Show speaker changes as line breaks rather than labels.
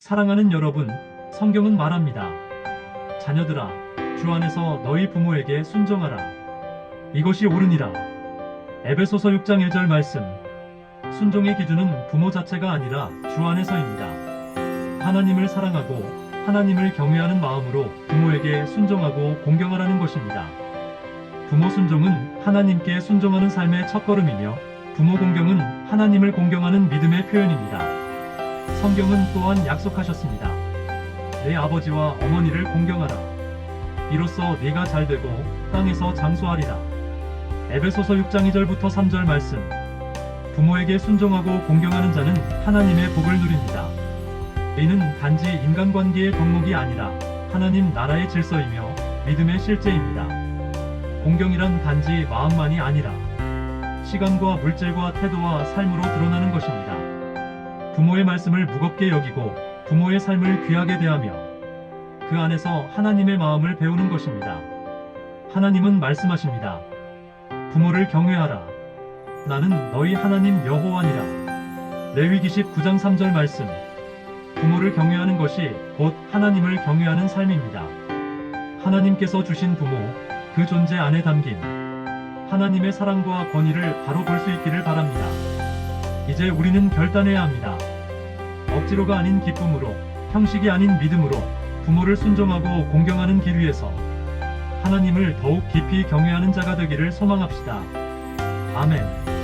사랑하는 여러분, 성경은 말합니다. 자녀들아, 주 안에서 너희 부모에게 순종하라. 이것이 옳으니라. 에베소서 6장 1절 말씀. 순종의 기준은 부모 자체가 아니라 주 안에서입니다. 하나님을 사랑하고 하나님을 경외하는 마음으로 부모에게 순종하고 공경하라는 것입니다. 부모 순종은 하나님께 순종하는 삶의 첫걸음이며 부모 공경은 하나님을 공경하는 믿음의 표현입니다. 성경은 또한 약속하셨습니다. 내 아버지와 어머니를 공경하라. 이로써 네가 잘 되고 땅에서 장수하리라. 에베소서 6장 2절부터 3절 말씀. 부모에게 순종하고 공경하는 자는 하나님의 복을 누립니다. 이는 단지 인간관계의 덕목이 아니라 하나님 나라의 질서이며 믿음의 실제입니다. 공경이란 단지 마음만이 아니라 시간과 물질과 태도와 삶으로 드러나는 것입니다. 부모의 말씀을 무겁게 여기고 부모의 삶을 귀하게 대하며 그 안에서 하나님의 마음을 배우는 것입니다. 하나님은 말씀하십니다. 부모를 경외하라. 나는 너희 하나님 여호와니라. 레위기 19장 3절 말씀. 부모를 경외하는 것이 곧 하나님을 경외하는 삶입니다. 하나님께서 주신 부모, 그 존재 안에 담긴 하나님의 사랑과 권위를 바로 볼 수 있기를 바랍니다. 이제 우리는 결단해야 합니다. 억지로가 아닌 기쁨으로, 형식이 아닌 믿음으로 부모를 순종하고 공경하는 길 위에서 하나님을 더욱 깊이 경외하는 자가 되기를 소망합시다. 아멘.